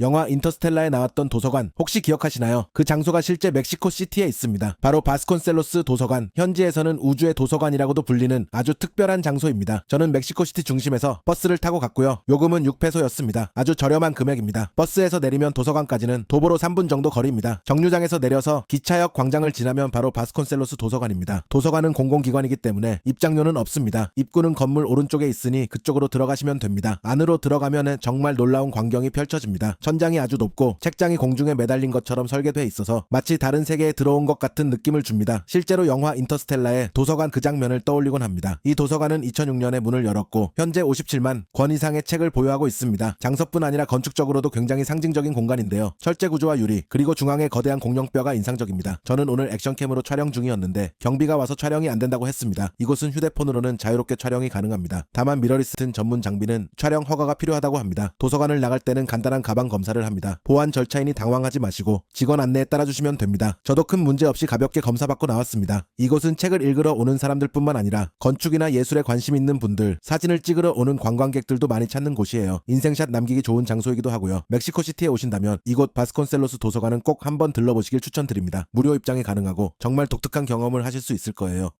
영화 인터스텔라에 나왔던 도서관 혹시 기억하시나요? 그 장소가 실제 멕시코 시티에 있습니다. 바로 바스콘셀로스 도서관. 현지에서는 우주의 도서관이라고도 불리는 아주 특별한 장소입니다. 저는 멕시코 시티 중심에서 버스를 타고 갔고요. 요금은 6페소였습니다. 아주 저렴한 금액입니다. 버스에서 내리면 도서관까지는 도보로 3분 정도 거리입니다. 정류장에서 내려서 기차역 광장을 지나면 바로 바스콘셀로스 도서관입니다. 도서관은 공공기관이기 때문에 입장료는 없습니다. 입구는 건물 오른쪽에 있으니 그쪽으로 들어가시면 됩니다. 안으로 들어가면 정말 놀라운 광경이 펼쳐집니다. 천장이 아주 높고 책장이 공중에 매달린 것처럼 설계돼 있어서 마치 다른 세계에 들어온 것 같은 느낌을 줍니다. 실제로 영화 인터스텔라의 도서관 그 장면을 떠올리곤 합니다. 이 도서관은 2006년에 문을 열었고 현재 57만 권 이상의 책을 보유하고 있습니다. 장소뿐 아니라 건축적으로도 굉장히 상징적인 공간인데요. 철제 구조와 유리 그리고 중앙에 거대한 공룡뼈가 인상적입니다. 저는 오늘 액션캠으로 촬영 중이었는데 경비가 와서 촬영이 안 된다고 했습니다. 이곳은 휴대폰으로는 자유롭게 촬영이 가능합니다. 다만 미러리스튼 전문 장비는 촬영 허가가 필요하다고 합니다. 도서관을 나갈 때는 간단한 가방 검사를 합니다. 보안 절차이니 당황하지 마시고 직원 안내에 따라주시면 됩니다. 저도 큰 문제 없이 가볍게 검사받고 나왔습니다. 이곳은 책을 읽으러 오는 사람들뿐만 아니라 건축이나 예술에 관심 있는 분들, 사진을 찍으러 오는 관광객들도 많이 찾는 곳이에요. 인생샷 남기기 좋은 장소이기도 하고요. 멕시코 시티에 오신다면 이곳 바스콘셀로스 도서관은 꼭 한번 들러보시길 추천드립니다. 무료 입장이 가능하고 정말 독특한 경험을 하실 수 있을 거예요.